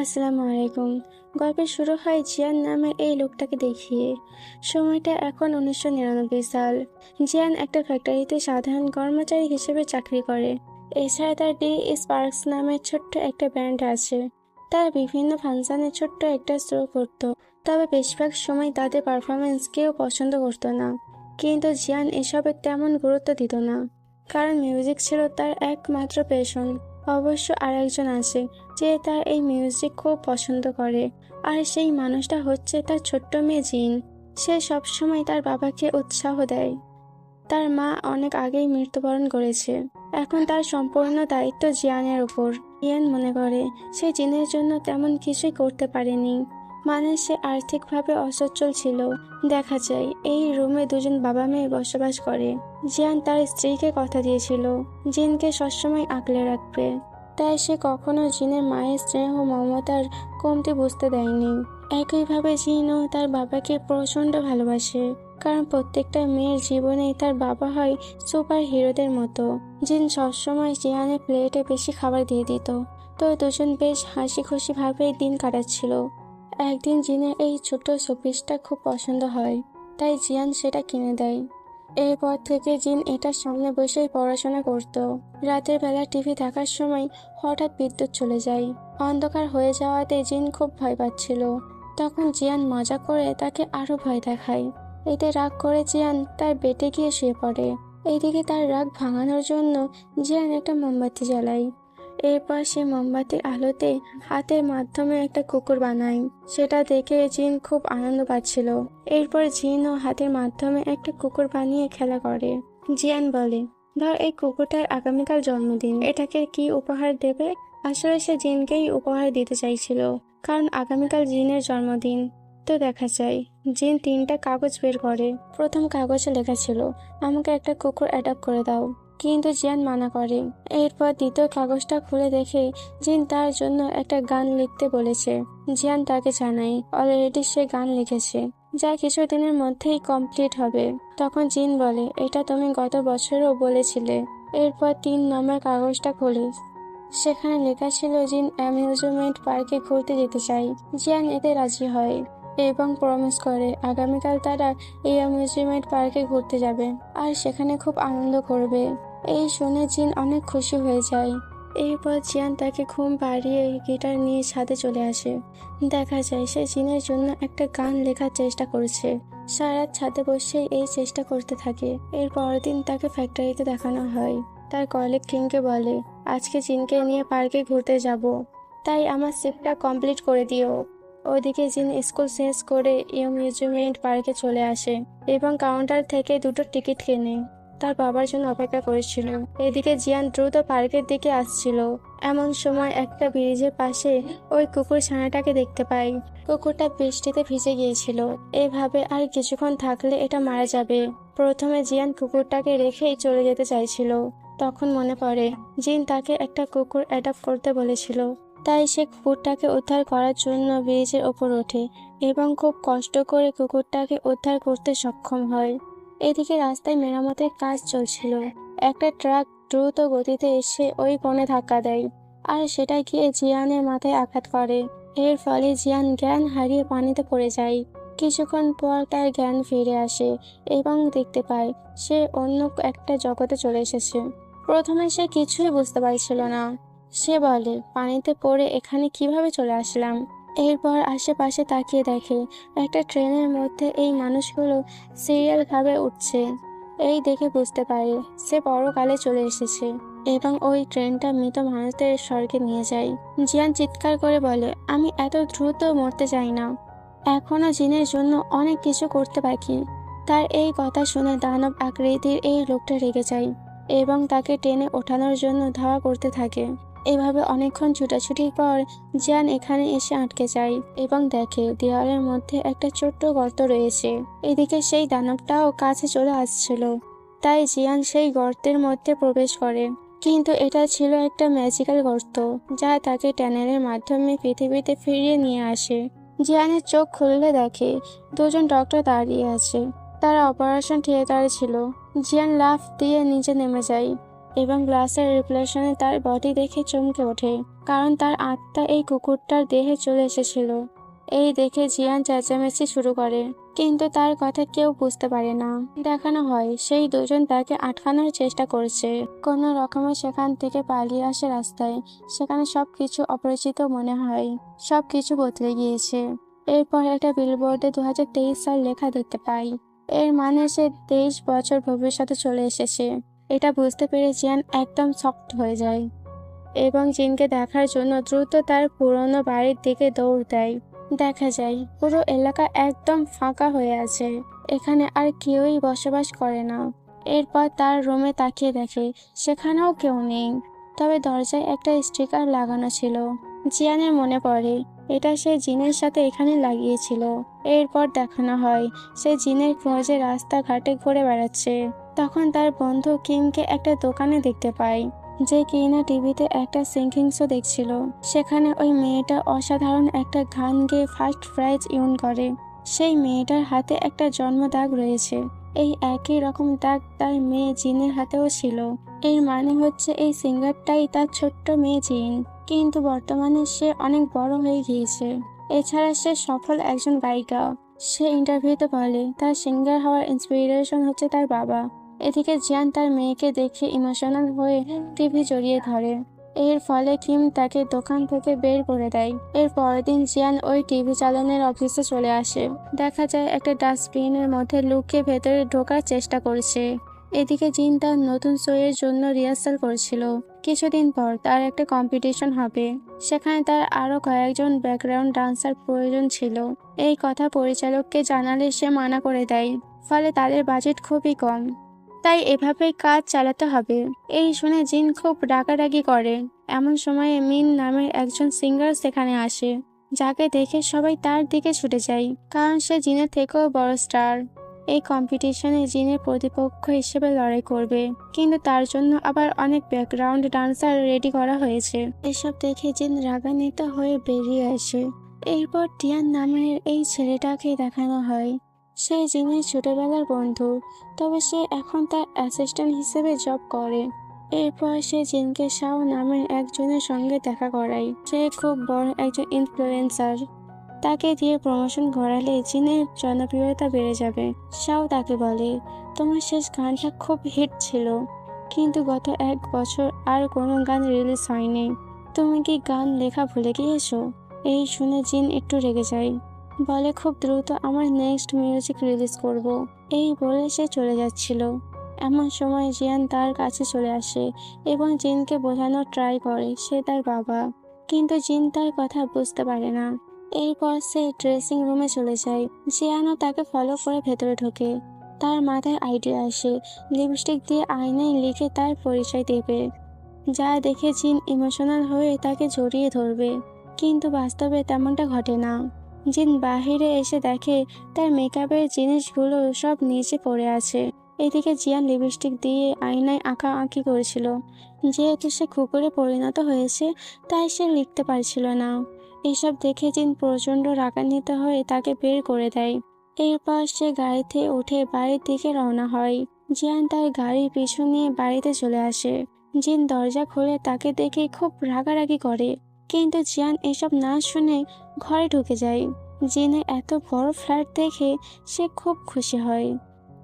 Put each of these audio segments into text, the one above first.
আসসালামু আলাইকুম। গল্পের শুরু হয় জিয়ান নামে এই লোকটাকে দেখিয়ে। সময়টা এখন উনিশশো নিরানব্বই সাল। জিয়ান একটা ফ্যাক্টরিতে সাধারণ কর্মচারী হিসেবে চাকরি করে। এছাড়া তার ডি স্পার্কস নামের ছোট্ট একটা ব্যান্ড আছে। তারা বিভিন্ন ফাংশানে ছোট্ট একটা শো করত। তবে বেশিরভাগ সময় তাদের পারফরমেন্স কেউ পছন্দ করতো না। কিন্তু জিয়ান এসবে তেমন গুরুত্ব দিত না। কারণ মিউজিক ছিল তার একমাত্র পেশন অবশ্য আরেকজন আছে যে তার এই মিউজিক খুব পছন্দ করে। আর সেই মানুষটা হচ্ছে তার ছোট্ট মেয়ে জিন। সে সবসময় তার বাবাকে উৎসাহ দেয়। তার মা অনেক আগেই মৃত্যুবরণ করেছে। এখন তার সম্পূর্ণ দায়িত্ব জিয়ানের উপর। ইয়ান মনে করে, সে জিনের জন্য তেমন কিছুই করতে পারেনি। মানে সে আর্থিকভাবে অসচ্ছল ছিল। দেখা যায়, এই রুমে দুজন বাবা মেয়ে বসবাস করে। জিয়ান তার স্ত্রীকে কথা দিয়েছিল। জিনকে সবসময় আঁকলে রাখবে। তাই সে কখনো জিনের মায়ের স্নেহ মমতার কমতি বুঝতে দেয়নি। একইভাবে জিনও তার বাবাকে প্রচণ্ড ভালোবাসে, কারণ প্রত্যেকটা মেয়ের জীবনেই তার বাবা হয় সুপার হিরোদের মতো। জিন সবসময় জিয়ানের প্লেটে বেশি খাবার দিয়ে দিত, তো দুজন বেশ হাসি খুশি ভাবে দিন কাটাচ্ছিল। একদিন জিনের এই ছোট শোপিসটা খুব পছন্দ হয়, তাই জিয়ান সেটা কিনে দেয়। এরপর থেকে জিন এটার সামনে বসেই পড়াশোনা করত। রাতের বেলা টিভি দেখার সময় হঠাৎ বিদ্যুৎ চলে যায়। অন্ধকার হয়ে যাওয়াতে জিন খুব ভয় পাচ্ছিল। তখন জিয়ান মজা করে তাকে আরও ভয় দেখায়। এতে রাগ করে জিয়ান তার বেটে গিয়ে শুয়ে পড়ে। এইদিকে তার রাগ ভাঙানোর জন্য জিয়ান একটা মোমবাতি জ্বালায়। এরপর সে মোমবাতির আলোতে হাতের মাধ্যমে একটা কুকুর বানায়। সেটা দেখে জিন খুব আনন্দ পাচ্ছিল। এরপর জিন ও হাতের মাধ্যমে একটা কুকুর বানিয়ে খেলা করে। জিয়ান বলে, ধর এই কুকুরটার আগামীকাল জন্মদিন। এটাকে কি উপহার দেবে? আসলে সে জিনকেই উপহার দিতে চাইছিল, কারণ আগামীকাল জিনের জন্মদিন। তো দেখা যায়, জিন তিনটা কাগজ বের করে। প্রথম কাগজে লেখা ছিল, আমাকে একটা কুকুর অ্যাডাপ্ট করে দাও। কিন্তু জিয়ান মানা করে। এরপর দ্বিতীয় কাগজটা খুলে দেখে জিন তার জন্য একটা গান লিখতে বলেছে। জিয়ান তাকে জানায় অলরেডি সে গান লিখেছে। যা কিছুদিনের মধ্যেই কমপ্লিট হবে। তখন জিন বলে, এটা তুমি গত বছরও বলেছিলে। এরপর তিন নম্বর কাগজটা খুলে। সেখানে লেখা ছিল, জিন অ্যামিউজমেন্ট পার্কে ঘুরতে যেতে চাই। জিয়ান এতে রাজি হয় এবং প্রমিস করে, আগামীকাল তারা এই অ্যামিউজমেন্ট পার্কে ঘুরতে যাবে আর সেখানে খুব আনন্দ করবে। এই শুনে জিন অনেক খুশি হয়ে যায়। এরপর জিয়ান তাকে ঘুম পাড়িয়ে গিটার নিয়ে ছাদে চলে আসে। দেখা যায় সে জিনের জন্য একটা গান লেখার চেষ্টা করছে। সারা ছাদে বসে এই চেষ্টা করতে থাকে। এর পরের দিন তাকে ফ্যাক্টরিতে দেখানো হয়। তার কলিগ কিংকে বলে, আজকে জিনকে নিয়ে পার্কে ঘুরতে যাব। তাই আমার শিফটটা কমপ্লিট করে দিও। ওদিকে জিন স্কুল শেষ করে মিউজিয়ামেন্ট পার্কে চলে আসে এবং কাউন্টার থেকে দুটো টিকিট কেনে। তার বাবার জন্য অপেক্ষা করেছিল এদিকে জিয়ান দ্রুত পার্কের দিকে আসছিল। এমন সময় একটা ব্রিজের পাশে ওই কুকুর ছানাটাকে দেখতে পাই। কুকুরটা বৃষ্টিতে ভিজে গিয়েছিল। এভাবে আর কিছুক্ষণ থাকলে এটা মারা যাবে। প্রথমে জিয়ান কুকুরটাকে রেখেই চলে যেতে চাইছিল। তখন মনে পড়ে, জিন তাকে একটা কুকুর অ্যাডাপ্ট করতে বলেছিল। তাই সে কুকুরটাকে উদ্ধার করার জন্য ব্রিজের ওপর ওঠে এবং খুব কষ্ট করে কুকুরটাকে উদ্ধার করতে সক্ষম হয়। এদিকে রাস্তায় মেরামতের কাজ চলছিল। একটা ট্রাক দ্রুত গতিতে এসে ওই কোণে ধাক্কা দেয় আর সেটা গিয়ে জিয়ানের মাথায় আঘাত করে। এর ফলে জিয়ান জ্ঞান হারিয়ে পানিতে পড়ে যায়। কিছুক্ষণ পর তার জ্ঞান ফিরে আসে এবং দেখতে পায় সে অন্য একটা জগতে চলে এসেছে। প্রথমে সে কিছুই বুঝতে পারছিল না। সে বলে, পানিতে পড়ে এখানে কীভাবে চলে আসলাম? এরপর আশেপাশে তাকিয়ে দেখে, একটা ট্রেনের মধ্যে এই মানুষগুলো সিরিয়ালভাবে উঠছে। এই দেখে বুঝতে পারে, সে পরকালে চলে এসেছে এবং ওই ট্রেনটা মৃত মানুষদের স্বর্গে নিয়ে যায়। জিয়ান চিৎকার করে বলে, আমি এত দ্রুত মরতে চাই না। এখনও জিনের জন্য অনেক কিছু করতে বাকি। তার এই কথা শুনে দানব আকৃতির এই লোকটা রেগে যায় এবং তাকে টেনে ওঠানোর জন্য ধাওয়া করতে থাকে। এভাবে অনেকক্ষণ ছুটাছুটির পর জিয়ান এখানে এসে আটকে যায় এবং দেখে দেওয়ালের মধ্যে একটা ছোট্ট গর্ত রয়েছে। এদিকে সেই দানবটাও কাছে চলে আসছিল। তাই জিয়ান সেই গর্তের মধ্যে প্রবেশ করে। কিন্তু এটা ছিল একটা ম্যাজিক্যাল গর্ত, যা তাকে ট্যানেলের মাধ্যমে পৃথিবীতে ফিরিয়ে নিয়ে আসে। জিয়ানের চোখ খুললে দেখে দুজন ডক্টর দাঁড়িয়ে আছে। তারা অপারেশন থিয়েটারে ছিল। জিয়ান লাফ দিয়ে নিচে নেমে যায়। এবং গ্লাসের রিফ্লেকশনে তার বডি দেখে চমকে ওঠে, কারণ তার আত্মা এই কুকুরটার দেহে চলে এসেছিল। এই দেখে জিয়ান চেঁচামেচি শুরু করে, কিন্তু তার কথা কেউ বুঝতে পারে না। দেখানো হয়, সেই দুজন তাকে আটকানোর চেষ্টা করছে। কোনো রকমে সেখান থেকে পালিয়ে আসে রাস্তায়, সেখানে সব কিছু অপরিচিত মনে হয় সব কিছু বদলে গিয়েছে। এরপর একটা বিলবোর্ডে দু হাজার তেইশ সাল লেখা দেখতে পাই। এর মানে সে তেইশ বছর ভবিষ্যতে চলে এসেছে। এটা বুঝতে পেরে জিয়ান একদম শক্ট হয়ে যায় এবং জিনকে দেখার জন্য দ্রুত তার পুরনো বাড়ির দিকে দৌড় দেয়। দেখা যায়, পুরো এলাকা একদম ফাঁকা হয়ে আছে। এখানে আর কেউই বসবাস করে না। এরপর তার রুমে তাকিয়ে দেখে, সেখানেও কেউ নেই। তবে দরজায় একটা স্টিকার লাগানো ছিল। জিয়ানের মনে পড়ে, এটা সে জিনের সাথে এখানে লাগিয়েছিল। এরপর দেখানো হয়, সে জিনের খোঁজে রাস্তাঘাটে ঘুরে বেড়াচ্ছে। তখন তার বন্ধু কিমকে একটা দোকানে দেখতে পাই যে কিনা টিভিতে একটা সিঙ্কিং শো দেখছিল। সেখানে ওই মেয়েটা অসাধারণ একটা গান গেয়ে ফার্স্ট প্রাইজ ইউন করে। সেই মেয়েটার হাতে একটা জন্ম দাগ রয়েছে। এই একই রকম দাগ তার মেয়ে জিনের হাতেও ছিল। এর মানে হচ্ছে এই সিঙ্গারটাই তার ছোট্ট মেয়ে জিন। কিন্তু বর্তমানে সে অনেক বড় হয়ে গিয়েছে। এছাড়া সে সফল একজন গায়িকা। সে ইন্টারভিউতে বলে, তার সিঙ্গার হওয়ার ইন্সপিরেশন হচ্ছে তার বাবা। এদিকে জিয়ান তার মেয়েকে দেখে ইমোশনাল হয়ে টিভি জড়িয়ে ধরে। এর ফলে কিম তাকে দোকান থেকে বের করে দেয়। এর পরের দিন জিয়ান ওই টিভি চালানোর অফিসে চলে আসে। দেখা যায় একটা ডাস্টবিনের মধ্যে লুকিয়ে ভেতরে ঢোকার চেষ্টা করছে। এদিকে জিন তার নতুন শোয়ের জন্য রিহার্সাল করছিল। কিছুদিন পর তার একটা কম্পিটিশন হবে। সেখানে তার আরও কয়েকজন ব্যাকগ্রাউন্ড ডান্সার প্রয়োজন ছিল। এই কথা পরিচালককে জানালে সে মানা করে দেয়। ফলে তাদের বাজেট খুবই কম। তাই এভাবেই কাজ চালাতে হবে। এই শুনে জিন খুব ডাকাডাকি করে। এমন সময়ে মিন নামের একজন সিঙ্গার সেখানে আসে, যাকে দেখে সবাই তার দিকে ছুটে যায়, কারণ সে জিনের থেকেও বড় স্টার। এই কম্পিটিশনে জিনের প্রতিপক্ষ হিসেবে লড়াই করবে, কিন্তু তার জন্য আবার অনেক ব্যাকগ্রাউন্ড ডান্সার রেডি করা হয়েছে। এসব দেখে জিন রাগান্বিত হয়ে বেরিয়ে আসে। এরপর টিয়ান নামের এই ছেলেটাকে দেখানো হয়। সে জিনের ছোটবেলার বন্ধু, তবে সে এখন তার অ্যাসিস্ট্যান্ট হিসেবে জব করে। এরপর সে জিনকে শাও নামের একজনের সঙ্গে দেখা করায়। সে খুব বড় একজন ইনফ্লুয়েন্সার তাকে দিয়ে প্রমোশন করালে জিনের জনপ্রিয়তা বেড়ে যাবে। শাও তাকে বলে, তোমার শেষ গানটা খুব হিট ছিল, কিন্তু গত এক বছর আর কোনো গান রিলিজ হয়নি। তুমি কি গান লেখা ভুলে গিয়েছো? এই শুনে জিন একটু রেগে যায়। বলে খুব দ্রুত আমার নেক্সট মিউজিক রিলিজ করব। এই বলে সে চলে যাচ্ছিল। এমন সময় জিয়ান তার কাছে চলে আসে এবং জিনকে বোঝানোর ট্রাই করে, সে তার বাবা। কিন্তু জিন তার কথা বুঝতে পারে না। এরপর সে ড্রেসিং রুমে চলে যায়। জিয়ানও তাকে ফলো করে ভেতরে ঢোকে। তার মাথায় আইডিয়া আসে। লিপস্টিক দিয়ে আয়নায় লিখে তার পরিচয় দেবে। যা দেখে জিন ইমোশনাল হয়ে তাকে জড়িয়ে ধরবে। কিন্তু বাস্তবে তেমনটা ঘটে না। জিন বাহিরে এসে দেখে তার মেকআপের জিনিসগুলো সব নিচে পড়ে আছে। এদিকে জিয়ান লিপস্টিক দিয়ে আয়নায় আঁকা আঁকি করেছিল। যেহেতু সে কুকুরে পরিণত হয়েছে, তাই সে লিখতে পারছিল না। এসব দেখে জিন প্রচণ্ড রাগান্বিত হয়ে তাকে বের করে দেয়। এরপর সে গাড়িতে উঠে বাড়ির দিকে রওনা হয়। জিয়ান তার গাড়ির পিছু নিয়ে বাড়িতে চলে আসে। জিন দরজা খুলে তাকে দেখে খুব রাগারাগি করে। কিন্তু জিয়ান এসব না শুনে ঘরে ঢুকে যায়। জিনে এত বড় ফ্ল্যাট দেখে সে খুব খুশি হয়।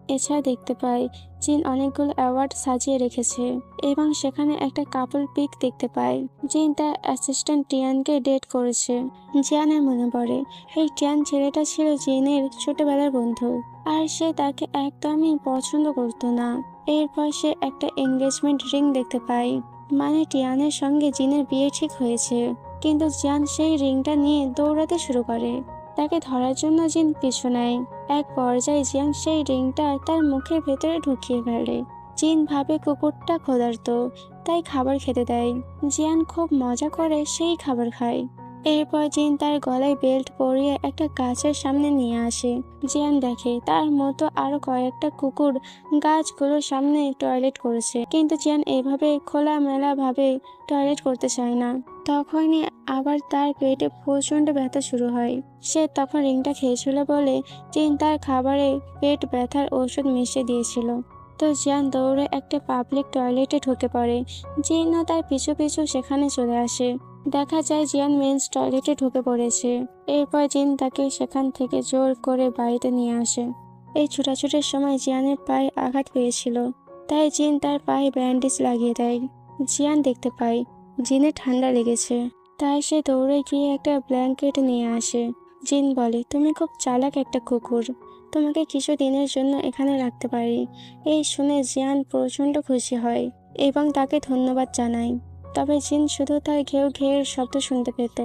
এছাড়া দেখতে পাই, জিন অনেকগুলো অ্যাওয়ার্ড সাজিয়ে রেখেছে এবং সেখানে একটা কাপল পিক দেখতে পাই। জিন তার অ্যাসিস্ট্যান্ট টিয়ানকে ডেট করেছে। জিয়ানের মনে পড়ে, এই টিয়ান ছেলেটা ছিল জিনের ছোটবেলার বন্ধু আর সে তাকে একদমই পছন্দ করতো না। এরপর সে একটা এঙ্গেজমেন্ট রিং দেখতে পায় মানে টিয়ানের সঙ্গে জিনের বিয়ে ঠিক হয়েছে। কিন্তু জিয়ান সেই রিংটা নিয়ে দৌড়াতে শুরু করে। তাকে ধরার জন্য জিন পিছু নেয়। এক পর্যায়ে জিয়াং সেই রিংটা তার মুখের ভেতরে ঢুকিয়ে ফেলে। জিন ভাবে কুকুরটা ক্ষুধার্ত, তাই খাবার খেতে দেয়। জিয়ান খুব মজা করে সেই খাবার খায়। এরপর জিন তার গলায় বেল্ট পরিয়ে একটা গাছের সামনে নিয়ে আসে। জিয়ান দেখে তার মতো আরও কয়েকটা কুকুর গাছগুলোর সামনে টয়লেট করেছে। কিন্তু জিয়ান এভাবে খোলামেলা ভাবে টয়লেট করতে চায় না। তখনই আবার তার পেটে প্রচণ্ড ব্যথা শুরু হয়। সে তখন রিংটা খেয়েছিল বলে জিন তার খাবারে পেট ব্যথার ওষুধ মিশিয়ে দিয়েছিল। তো জিয়ান দৌড়ে একটা পাবলিক টয়লেটে ঢুকে পড়ে। জিনও তার পিছু পিছু সেখানে চলে আসে। দেখা যায় জিয়ান মেন্স টয়লেটে ঢুকে পড়েছে। এরপর জিন তাকে সেখান থেকে জোর করে বাড়িতে নিয়ে আসে। এই ছুটাছুটির সময় জিয়ানের পায়ে আঘাত পেয়েছিল, তাই জিন তার পায়ে ব্যান্ডেজ লাগিয়ে দেয়। জিয়ান দেখতে পায়, জিনে ঠান্ডা লেগেছে, তাই সে দৌড়ে গিয়ে একটা ব্ল্যাঙ্কেট নিয়ে আসে। জিন বলে, তুমি খুব চালাক একটা কুকুর। তোমাকে কিছু দিনের জন্য এখানে রাখতে পারি। এই শুনে জিয়ান প্রচণ্ড খুশি হয় এবং তাকে ধন্যবাদ জানায়। তবে জিন শুধু তার ঘেউ ঘেয়ের শব্দ শুনতে পেত।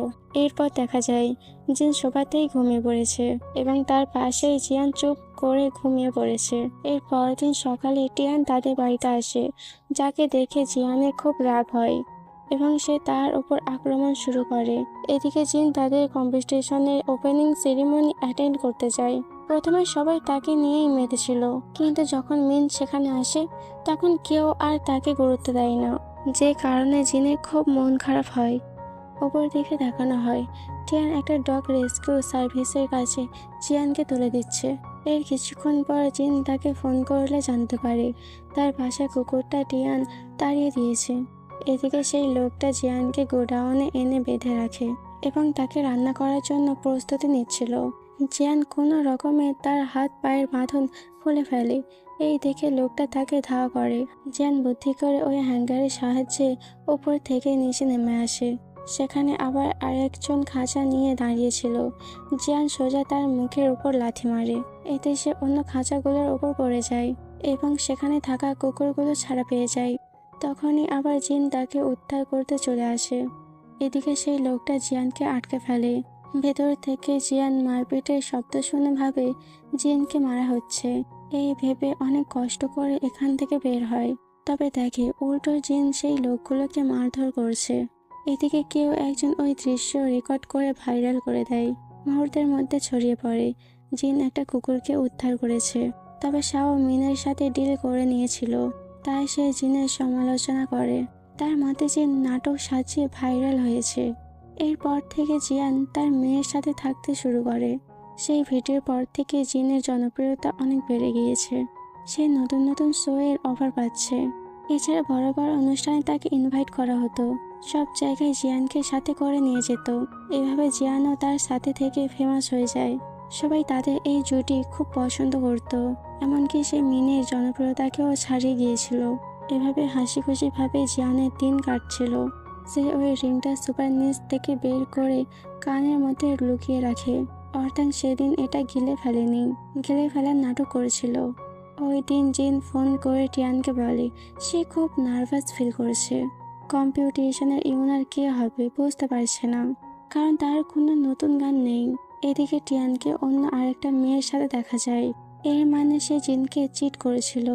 এরপর দেখা যায়, জিন সোফাতেই ঘুমিয়ে পড়েছে এবং তার পাশেই জিয়ান চুপ করে ঘুমিয়ে পড়েছে। এর পরের দিন সকালে টিয়ান তাদের বাড়িতে আসে, যাকে দেখে জিয়ানের খুব রাগ হয় এবং সে তার উপর আক্রমণ শুরু করে। এদিকে জিন তাদের কম্পিটিশনের ওপেনিং সেরিমনি অ্যাটেন্ড করতে যায়। প্রথমে সবাই তাকে নিয়েই মেতেছিল, কিন্তু যখন মিন সেখানে আসে, তখন কেউ আর তাকে গুরুত্ব দেয় না। যে কারণে জিনের খুব মন খারাপ হয়। ওপর দিকে দেখানো হয়। টিয়ান একটা ডগ রেস্কিউ সার্ভিসের কাছে জিয়ানকে তুলে দিচ্ছে। এর কিছুক্ষণ পর জিন তাকে ফোন করলে জানতে পারে, তার বাসায় কুকুরটা টিয়ান তাড়িয়ে দিয়েছে। এদিকে সেই লোকটা জিয়ানকে গোডাউনে এনে বেঁধে রাখে এবং তাকে রান্না করার জন্য প্রস্তুতি নিচ্ছিল। জিয়ান কোনো রকমে তার হাত পায়ের বাঁধন খুলে ফেলে। এই দেখে লোকটা তাকে ধাওয়া করে। জিয়ান বুদ্ধি করে ওই হ্যাঙ্গারের সাহায্যে উপর থেকে নিচে নেমে আসে। সেখানে আবার আরেকজন খাঁচা নিয়ে দাঁড়িয়েছিল। জিয়ান সোজা তার মুখের উপর লাথি মারে। এতে সে অন্য খাঁচাগুলোর উপর পড়ে যায় এবং সেখানে থাকা কুকুরগুলো ছাড়া পেয়ে যায়। তখনই আবার জিন তাকে উদ্ধার করতে চলে আসে। এদিকে সেই লোকটা জিয়ানকে আটকে ফেলে। ভেতর থেকে জিয়ান মারপিটের শব্দ শুনে ভাবে, জিয়ানকে মারা হচ্ছে। এই ভেবে অনেক কষ্ট করে এখান থেকে বের হয়। তবে দেখে উল্টো জিন সেই লোকগুলোকে মারধর করছে। এদিকে কেউ একজন ওই দৃশ্য রেকর্ড করে ভাইরাল করে দেয়। মুহূর্তের মধ্যে ছড়িয়ে পড়ে। জিন একটা কুকুরকে উদ্ধার করেছে। তবে শাও মিনের সাথে ডিল করে নিয়েছিল। তাই সে জিনের সমালোচনা করে। তার মতে যে নাটক সাজিয়ে ভাইরাল হয়েছে। এরপর থেকে জিয়ান তার মেয়ের সাথে থাকতে শুরু করে। সেই ভিডিওর পর থেকে জিনের জনপ্রিয়তা অনেক বেড়ে গিয়েছে। সে নতুন নতুন শো এর অফার পাচ্ছে। এছাড়া বড় বড় অনুষ্ঠানে তাকে ইনভাইট করা হতো। সব জায়গায় জিয়ানকে সাথে করে নিয়ে যেত। এভাবে জিয়ানও তার সাথে থেকে ফেমাস হয়ে যায়। সবাই তাদের এই জুটি খুব পছন্দ করত। এমনকি সে মিনের জনপ্রিয়তাকেও ছাড়িয়ে গিয়েছিল। এভাবে হাসি খুশিভাবে জিয়ানের দিন কাটছিল। সে ওই রিংটা সুপার নিচ থেকে বের করে কানের মধ্যে লুকিয়ে রাখে। অর্থাৎ সেদিন এটা গিলে ফেলেনি। গিলে ফেলার নাটক করেছিল। ওই দিন জিন ফোন করে টিয়ানকে বলে, সে খুব নার্ভাস ফিল করছে। কম্পিটিশনের ইউনার কে হবে বুঝতে পারছে না, কারণ তার কোনো নতুন গান নেই। এদিকে টিয়ানকে অন্য আরেকটা মেয়ের সাথে দেখা যায়। এর মানে সে জিনকে চিট করেছিল।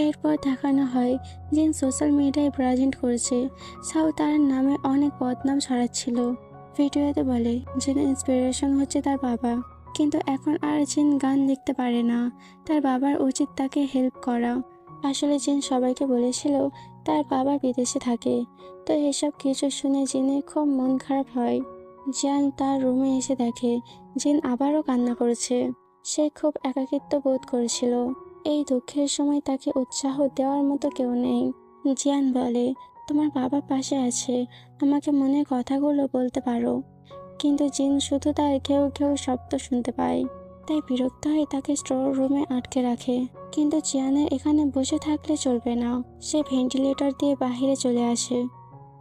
এরপর দেখানো হয় জিন সোশ্যাল মিডিয়ায় প্রেজেন্ট করেছে। সাউ তার নামে অনেক বদনাম ছড়াচ্ছিল। ভিডিওতে বলে জিন ইন্সপিরেশন হচ্ছে তার বাবা। কিন্তু এখন আর জিন গান লিখতে পারে না। তার বাবার উচিত তাকে হেল্প করা। আসলে জিন সবাইকে বলেছিল, তার বাবা বিদেশে থাকে। তো এসব কিছু শুনে জিনের খুব মন খারাপ হয়। জিয়ান তার রুমে এসে দেখে, জিন আবারও কান্না করেছে। সে খুব একাকিত্ব বোধ করেছিল। এই দুঃখের সময় তাকে উৎসাহ দেওয়ার মতো কেউ নেই। জিয়ান বলে, তোমার বাবা পাশে আছে, আমাকে মনের কথাগুলো বলতে পারো। কিন্তু জিন শুধু তার ঘেউ ঘেউ শব্দ শুনতে পায়, তাই বিরক্ত হয়ে তাকে স্টোর রুমে আটকে রাখে। কিন্তু জিয়ানের এখানে বসে থাকলে চলবে না, সে ভেন্টিলেটর দিয়ে বাহিরে চলে আসে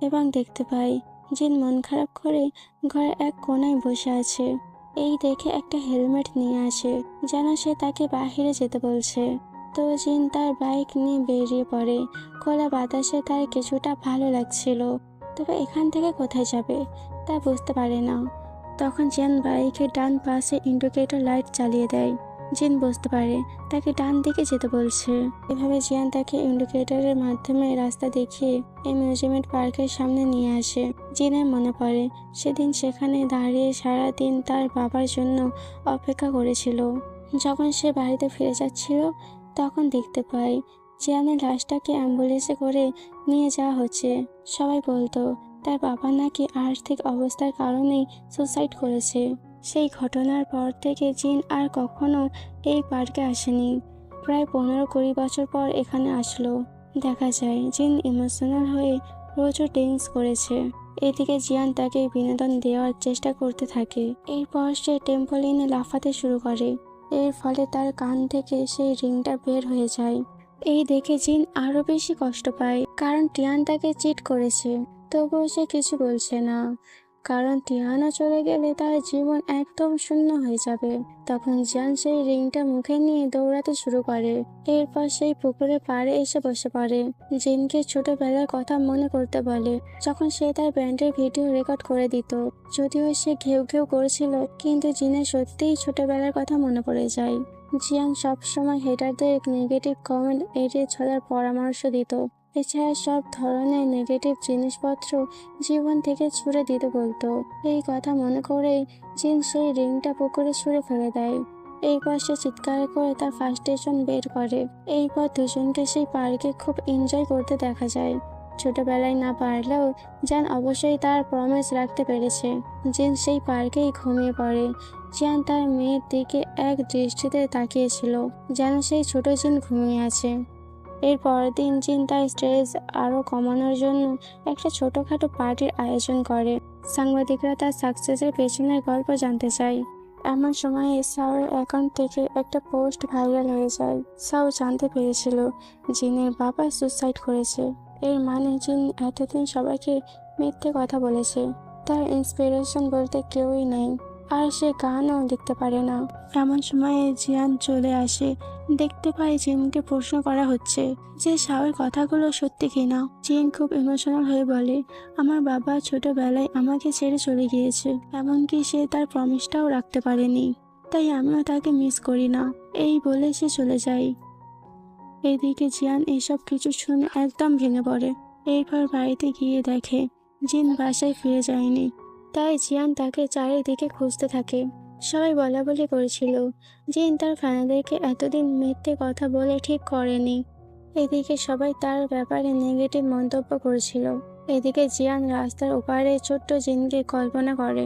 এবং দেখতে পায়, জিন মন খারাপ করে ঘরে এক কোনায় বসে আছে। এই দেখে একটা হেলমেট নিয়ে আসে, যেন সে তাকে বাহিরে যেতে বলছে। তো জিন তার বাইক নিয়ে বেরিয়ে পড়ে। খোলা বাতাসে তার কিছুটা ভালো লাগছিল। তবে এখান থেকে কোথায় যাবে, তা বুঝতে পারে না। তখন জিয়ান বাইকের ডান পাশে ইন্ডিকেটর লাইট চালিয়ে দেয়। জিন বুঝতে পারে, তাকে ডান দিকে যেতে বলছে। এভাবে জিয়ান তাকে ইন্ডিকেটরের মাধ্যমে রাস্তা দেখিয়ে এই মিউজিয়ামেন্ট পার্কের সামনে নিয়ে আসে। জিনের মনে পড়ে, সেদিন সেখানে দাঁড়িয়ে সারা দিন তার বাবার জন্য অপেক্ষা করেছিল। যখন সে বাড়িতে ফিরে যাচ্ছিল, তখন দেখতে পাই জিয়ানের লাশটাকে অ্যাম্বুলেন্সে করে নিয়ে যাওয়া হচ্ছে। সবাই বলতো, তার বাবা নাকি আর্থিক অবস্থার কারণেই সুসাইড করেছে। সেই ঘটনার পর থেকে জিন আর কখনো এই পার্কে আসেনি। প্রায় পনেরো কুড়ি বছর পর এখানে আসলো। দেখা যায়, জিন ইমোশনাল হয়ে প্রচুর ডেন্স করেছে। এদিকে জিয়ান তাকে বিনোদন দেওয়ার চেষ্টা করতে থাকে। এরপর সে টেম্পোলিনে লাফাতে শুরু করে। এর ফলে তার কান থেকে সেই রিংটা বের হয়ে যায়। এই দেখে জিন আরও বেশি কষ্ট পায়, কারণ টিয়ান তাকে চিট করেছে। তবুও সে কিছু বলছে না। কারণ টিয়ানা চলে গেলে তার জীবন একদম শূন্য হয়ে যাবে। তখন জিয়ান সেই রিংটা মুখে নিয়ে দৌড়াতে শুরু করে। এরপর সেই পুকুরে পাড়ে এসে বসে পড়ে। জিনকে ছোটবেলার কথা মনে করতে বলে, যখন সে তার ব্যান্ডের ভিডিও রেকর্ড করে দিত। যদিও সে ঘেউ ঘেউ করেছিল, কিন্তু জিনের সত্যিই ছোটবেলার কথা মনে পড়ে যায়। জিয়ান সবসময় হেটারদের নেগেটিভ কমেন্ট এড়িয়ে চলার পরামর্শ দিত। এছাড়া সব ধরনের নেগেটিভ জিনিসপত্র জীবন থেকে ছুড়ে দিতে বলতো। এই কথা মনে করেই জিন সেই রিংটা পুকুরে ছুঁড়ে ফেলে দেয়। এরপর সে চিৎকার করে তার ফার্স্ট ফার্স্টেশন বের করে। এরপর দুজনকে সেই পার্কে খুব এনজয় করতে দেখা যায়। ছোটবেলায় না পারলেও জান অবশ্যই তার প্রমিস রাখতে পেরেছে। জিন সেই পার্কেই ঘুমিয়ে পড়ে। জিয়ান তার মেয়ের দিকে এক দৃষ্টিতে তাকিয়েছিল। যেন সেই ছোট জিন ঘুমিয়ে আছে। এর পরের দিন জিন তার স্ট্রেস আরও কমানোর জন্য একটা ছোটোখাটো পার্টির আয়োজন করে। সাংবাদিকরা তার সাকসেসের পেছনের গল্প জানতে চায়। এমন সময়ে সাউর অ্যাকাউন্ট থেকে একটা পোস্ট ভাইরাল হয়ে যায়। সাউ জানতে পেরেছিল জিনের বাবা সুসাইড করেছে। এর মানে জিন এতদিন সবাইকে মিথ্যে কথা বলেছে। তার ইন্সপিরেশন বলতে কেউই নেই। আর সে গানও দেখতে পারে না। এমন সময়ে জিয়ান চলে আসে। দেখতে পাই জিনকে প্রশ্ন করা হচ্ছে যে, শাওয়ের কথাগুলো সত্যি কিনা জিন খুব ইমোশনাল হয়ে বলে, আমার বাবা ছোটবেলায় আমাকে ছেড়ে চলে গিয়েছে, এমনকি সে তার প্রমিসটাও রাখতে পারেনি, তাই আমিও তাকে মিস করি না। এই বলে সে চলে যায়। এদিকে জিয়ান এসব কিছু শুনে একদম ভেঙে পড়ে। এরপর বাড়িতে গিয়ে দেখে জিন বাসায় ফিরে যায়নি। তাই জিয়ান তাকে চারিদিকে খুঁজতে থাকে। সবাই বলা বলি করেছিল, জিন তার ফ্যানাদেরকে এতদিন মিথ্যে কথা বলে ঠিক করেনি। এদিকে সবাই তার ব্যাপারে নেগেটিভ মন্তব্য করেছিল। এদিকে জিয়ান রাস্তার ওপারে ছোট্ট জিনকে কল্পনা করে,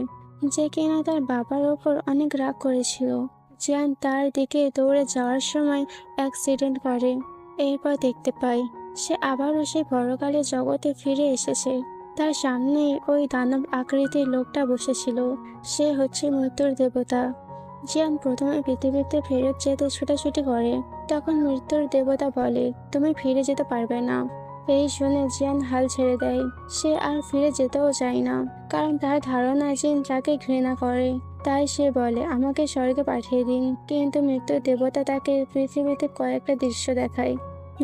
যে কিনা তার বাবার ওপর অনেক রাগ করেছিল। জিয়ান তার দিকে দৌড়ে যাওয়ার সময় অ্যাক্সিডেন্ট করে। এরপর দেখতে পাই সে আবারও সেই পরকালের জগতে ফিরে এসেছে। তার সামনে ওই দানব আকৃতির লোকটা বসেছিল। সে হচ্ছে মৃত্যুর দেবতা। জিয়ান প্রথমে পৃথিবীতে ফেরত যেতে ছুটাছুটি করে। তখন মৃত্যুর দেবতা বলে, তুমি ফিরে যেতে পারবে না। এই শুনে জিয়ান হাল ছেড়ে দেয়। সে আর ফিরে যেতেও চায় না, কারণ তার ধারণা জিন তাকে ঘৃণা করে, তাই সে বলে, আমাকে স্বর্গে পাঠিয়ে দিন। কিন্তু মৃত্যুর দেবতা তাকে পৃথিবীতে কয়েকটা দৃশ্য দেখায়।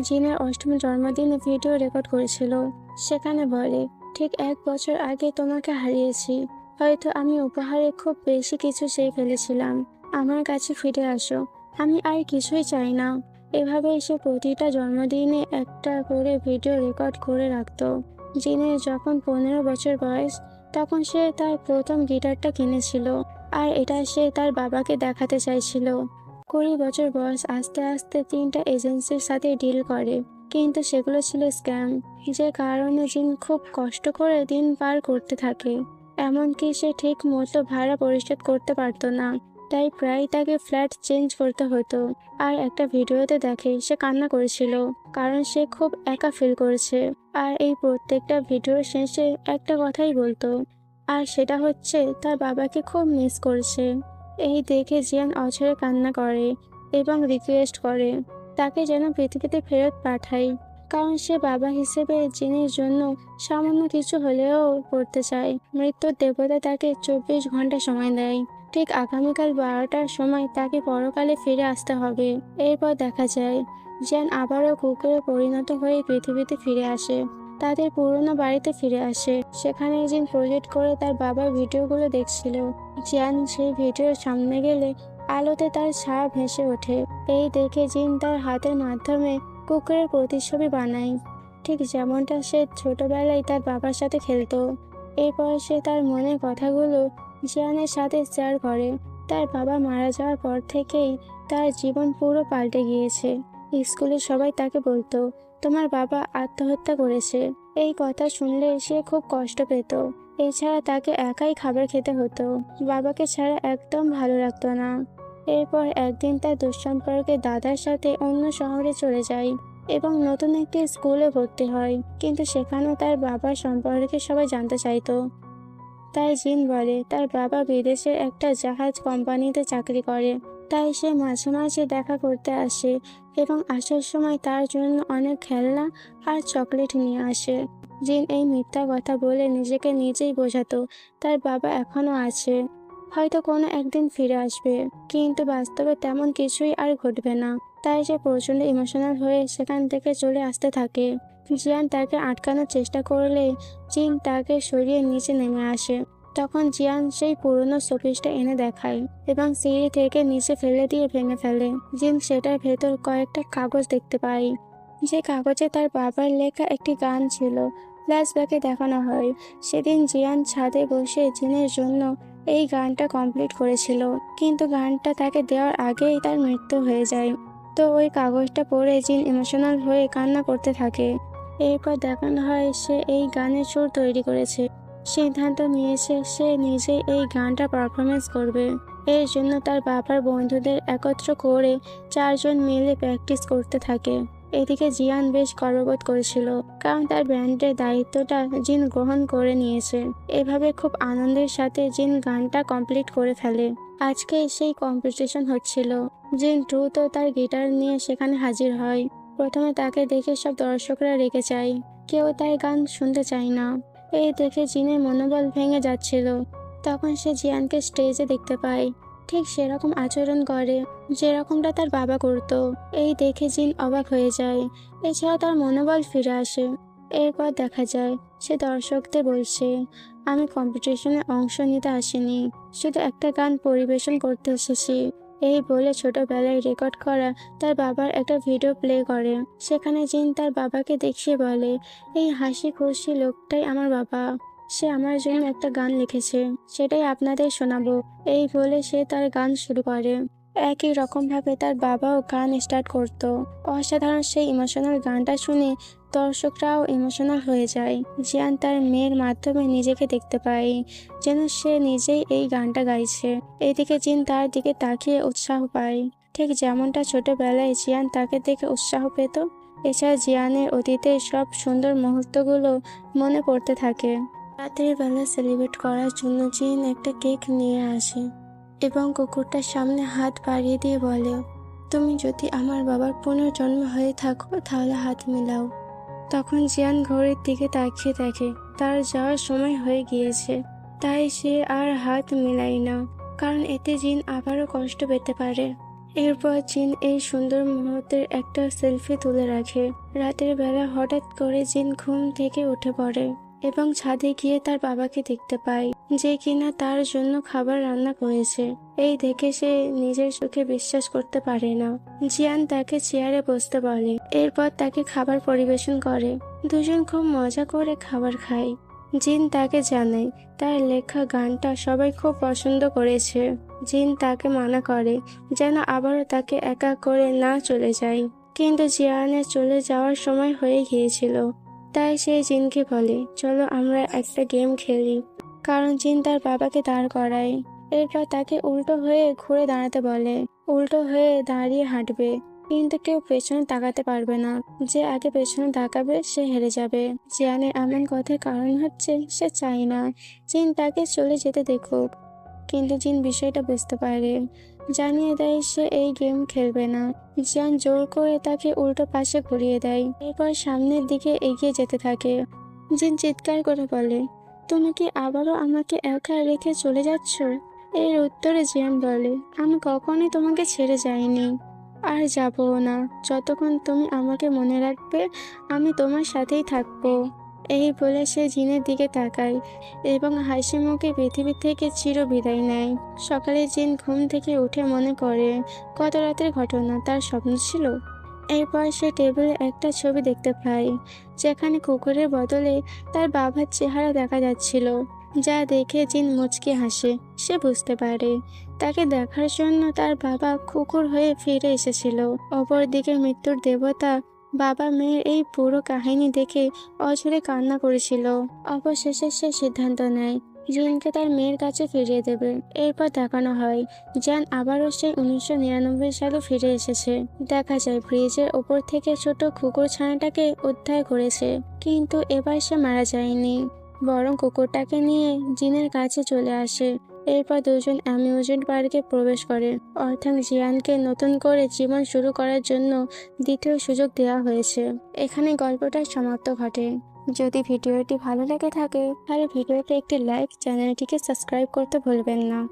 জিনের অষ্টম জন্মদিনে ভিডিও রেকর্ড করেছিল। সেখানে বলে ঠিক এক বছর আগে তোমাকে হারিয়েছি। হয়তো আমি উপহারে খুব বেশি কিছু চেয়ে ফেলেছিলাম। আমার কাছে ফিরে আসো। আমি আর কিছুই চাই না। এভাবে সে প্রতিটা জন্মদিনে একটা করে ভিডিও রেকর্ড করে রাখত। জিনের যখন পনেরো বছর বয়স, তখন সে তার প্রথম গিটারটা কিনেছিল। আর এটা সে তার বাবাকে দেখাতে চাইছিল। কুড়ি বছর বয়স আস্তে আস্তে তিনটা এজেন্সির সাথে ডিল করে। কিন্তু সেগুলো ছিল স্ক্যাম যে কারণে জিন খুব কষ্ট করে দিন পার করতে থাকে। এমনকি সে ঠিক মতো ভাড়া পরিশোধ করতে পারতো না, তাই প্রায় তাকে ফ্ল্যাট চেঞ্জ করতে হতো। আর একটা ভিডিওতে দেখে সে কান্না করেছিল, কারণ সে খুব একা ফিল করেছে। আর এই প্রত্যেকটা ভিডিওর শেষে একটা কথাই বলতো, আর সেটা হচ্ছে তার বাবাকে খুব মিস করছে। এই দেখে জিয়ান অছরে কান্না করে এবং রিকোয়েস্ট করে তাকে যেন পৃথিবীতে ফেরত পাঠাই কারণ সে বাবা হিসেবে জিনের জন্য সামান্য কিছু হলেও করতে চায়। মৃত্যুর দেবতা তাকে চব্বিশ ঘণ্টা সময় দেয়। ঠিক আগামীকাল বারোটার সময় তাকে পরকালে ফিরে আসতে হবে। এরপর দেখা যায় জ্যান আবারও কুকুরে পরিণত হয়ে পৃথিবীতে ফিরে আসে। তাদের পুরনো বাড়িতে ফিরে আসে। সেখানে জিন প্রজেক্ট করে তার বাবার ভিডিওগুলো দেখছিল। জ্যান সেই ভিডিওর সামনে গেলে আলোতে তার ছায়া ভেসে ওঠে। এই দেখে জিন তার হাতের মাধ্যমে কুকুরের প্রতিচ্ছবি বানায়। ঠিক যেমনটা সে ছোটবেলায় তার বাবার সাথে খেলতো। এরপর সে তার মনের কথাগুলো জিয়ানের সাথে শেয়ার করে। তার বাবা মারা যাওয়ার পর থেকেই তার জীবন পুরো পাল্টে গিয়েছে। স্কুলে সবাই তাকে বলতো, তোমার বাবা আত্মহত্যা করেছে। এই কথা শুনলে সে খুব কষ্ট পেত। এছাড়া তাকে একাই খাবার খেতে হতো। বাবাকে ছাড়া একদম ভালো লাগতো না। এরপর একদিন তার দুঃসম্পর্কে দাদার সাথে অন্য শহরে চলে যায় এবং নতুন একটি স্কুলে ভর্তি হয়। কিন্তু সেখানেও তার বাবার সম্পর্কে সবাই জানতে চাইতো। তাই জিন বলে, তার বাবা বিদেশের একটা জাহাজ কোম্পানিতে চাকরি করে। তাই সে মাঝে মাঝে দেখা করতে আসে এবং আসার সময় তার জন্য অনেক খেলনা আর চকলেট নিয়ে আসে। জিন এই মিথ্যা কথা বলে নিজেকে নিজেই বোঝাতো। তার বাবা এখনও আছে। হয়তো কোনো একদিন ফিরে আসবে। কিন্তু বাস্তবে তেমন কিছুই আর ঘটবে না। তাই সে প্রচণ্ড ইমোশনাল হয়ে সেখান থেকে চলে আসতে থাকে। জিয়ান তাকে আটকানোর চেষ্টা করলে জিন তাকে সরিয়ে নিচে নেমে আসে। তখন জিয়ান সেই পুরনো শোপিসটা এনে দেখায় এবং সিঁড়ি থেকে নিচে ফেলে দিয়ে ভেঙে ফেলে। জিন সেটার ভেতর কয়েকটা কাগজ দেখতে পায়। যে কাগজে তার বাবার লেখা একটি গান ছিল। ফ্ল্যাশব্যাকে দেখানো হয়। সেদিন জিয়ান ছাদে বসে জিনের জন্য এই গানটা কমপ্লিট করেছিল। কিন্তু গানটা তাকে দেওয়ার আগেই তার মৃত্যু হয়ে যায়। তো ওই কাগজটা পড়ে জিন ইমোশনাল হয়ে কান্না করতে থাকে। এরপর দেখানো হয় সে এই গানের সুর তৈরি করেছে। সিদ্ধান্ত নিয়েছে সে নিজে এই গানটা পারফরমেন্স করবে। এর জন্য তার বাবার বন্ধুদের একত্র করে চারজন মিলে প্র্যাকটিস করতে থাকে। এদিকে জিয়ান বেশ গর্ববোধ করেছিল, কারণ তার ব্যান্ডের দায়িত্বটা জিন গ্রহণ করে নিয়েছে। এভাবে খুব আনন্দের সাথে জিন গানটা কমপ্লিট করে ফেলে। আজকে সেই কম্পিটিশন হচ্ছিল। জিন দ্রুত তার গিটার নিয়ে সেখানে হাজির হয়। প্রথমে তাকে দেখে সব দর্শকরা রেগে যায়। কেউ তার গান শুনতে চায় না। এই দেখে জিনের মনোবল ভেঙে যাচ্ছিল। তখন সে জিয়ানকে স্টেজে দেখতে পায়। ঠিক সেরকম আচরণ করে যেরকমটা তার বাবা করতো। এই দেখে জিন অবাক হয়ে যায়। এছাড়া তার মনোবল ফিরে আসে। এরপর দেখা যায়, সে দর্শকদের বলছে, আমি কম্পিটিশনে অংশ নিতে আসিনি। শুধু একটা গান পরিবেশন করতে এসেছি। এই বলে ছোটবেলায় রেকর্ড করা তার বাবার একটা ভিডিও প্লে করে। সেখানে জিন তার বাবাকে দেখিয়ে বলে, এই হাসি খুশি লোকটাই আমার বাবা। সে আমার জন্য একটা গান লিখেছে, সেটাই আপনাদের শোনাবো। এই বলে সে তার গান শুরু করে। একই রকমভাবে তার বাবাও গান স্টার্ট করতো। অসাধারণ সেই ইমোশনাল গানটা শুনে দর্শকরাও ইমোশনাল হয়ে যায়। জিয়ান তার মেয়ের মাধ্যমে নিজেকে দেখতে পায়, যেন সে নিজেই এই গানটা গাইছে। এদিকে জিন তার দিকে তাকিয়ে উৎসাহ পায়। ঠিক যেমনটা ছোটবেলায় জিয়ান তাকে দেখে উৎসাহ পেত, এছাড়া জিয়ানের অতীতের সব সুন্দর মুহূর্তগুলো মনে পড়তে থাকে। রাতের বেলা সেলিব্রেট করার জন্য জিন একটা কেক নিয়ে আসে এবং কুকুরটার সামনে হাত বাড়িয়ে দিয়ে বলে, তুমি যদি আমার বাবার পুনর্জন্ম হয়ে থাকো, তাহলে হাত মিলাও। তখন জিয়ান ঘড়ির দিকে তাকিয়ে দেখে, তার যাওয়ার সময় হয়ে গিয়েছে, তাই সে আর হাত মিলাই না, কারণ এতে জিন আবারও কষ্ট পেতে পারে। এরপর জিন এই সুন্দর মুহূর্তের একটা সেলফি তুলে রাখে। রাতের বেলা হঠাৎ করে জিন ঘুম থেকে উঠে পড়ে। এবং ছাদে গিয়ে তার বাবাকে দেখতে পায় যে কিনা তার জন্য খাবার রান্না করেছে। এই দেখে সে নিজের চোখে বিশ্বাস করতে পারে না। জিয়ান তাকে চেয়ারে বসতে বলে, এরপর তাকে খাবার পরিবেশন করে। দুজন খুব মজা করে খাবার খায়। জিন তাকে জানায় তার লেখা গানটা সবাই খুব পছন্দ করেছে। জিন তাকে মানা করে যেন আবারও তাকে একা করে না চলে যায়। কিন্তু জিয়ানের চলে যাওয়ার সময় হয়ে গিয়েছিল। তাই সে জিনকে বলে, চলো আমরা একটা গেম খেলি। কারণ জিন তার বাবাকে দাঁড় করায়। এরপর তাকে উল্টো হয়ে ঘুরে দাঁড়াতে বলে। উল্টো হয়ে দাঁড়িয়ে হাঁটবে। কিন্তু কেউ পেছনে তাকাতে পারবে না। যে আগে পেছনে তাকাবে, সে হেরে যাবে। জিয়ানের এমন কথার কারণ হচ্ছে, সে চায় না। জিন তাকে চলে যেতে দেখুক। কিন্তু জিন বিষয়টা বুঝতে পারে। জানিয়ে দেয় সে এই গেম খেলবে না। জিয়ান জোর করে তাকে উল্টো পাশে ঘুরিয়ে দেয়। এরপর সামনের দিকে এগিয়ে যেতে থাকে। জিন চিৎকার করে বলে, তুমি কি আবারও আমাকে একা রেখে চলে যাচ্ছ? এর উত্তরে জিয়ান বলে, আমি কখনোই তোমাকে ছেড়ে যাইনি। আর যাবও না। যতক্ষণ তুমি আমাকে মনে রাখবে, আমি তোমার সাথেই থাকব। এই বলে সে জিনের দিকে তাকায় এবং হাসি মুখে পৃথিবী থেকে চির বিদায় নেয়। সকালে জিন ঘুম থেকে উঠে মনে করে কত রাতের ঘটনা, তার স্বপ্ন ছিল। এরপর সে টেবিলে একটা ছবি দেখতে পায়, যেখানে কুকুরের বদলে তার বাবার চেহারা দেখা যাচ্ছিল, যা দেখে জিন মুচকি হাসে। সে বুঝতে পারে, তাকে দেখার জন্য তার বাবা কুকুর হয়ে ফিরে এসেছিল। অপরদিকে মৃত্যুর দেবতা বাবা মেয়ের এই পুরো কাহিনী দেখে অঝরে কান্না করেছিল। অবশেষে সে সিদ্ধান্ত নেয়, জিনকে তার মেয়ের কাছে ফিরিয়ে দেবে। এরপর দেখানো হয় জ্যান আবারও সেই উনিশশো নিরানব্বই সালে ফিরে এসেছে। দেখা যায়, ব্রিজের ওপর থেকে ছোট কুকুর ছানাটাকে উদ্ধার করেছে, কিন্তু এবার সে মারা যায়নি। বরং কুকুরটাকে নিয়ে জিনের কাছে চলে আসে। এরপর দুজন অ্যামিউজমেন্ট পার্কে প্রবেশ করে। অর্থাৎ জিয়ানকে নতুন করে জীবন শুরু করার জন্য দ্বিতীয় সুযোগ দেওয়া হয়েছে। এখানে গল্পটা সমাপ্ত ঘটে। যদি ভিডিওটি ভালো লেগে থাকে, তাহলে ভিডিওতে একটি লাইক চ্যানেলটিকে সাবস্ক্রাইব করতে ভুলবেন না।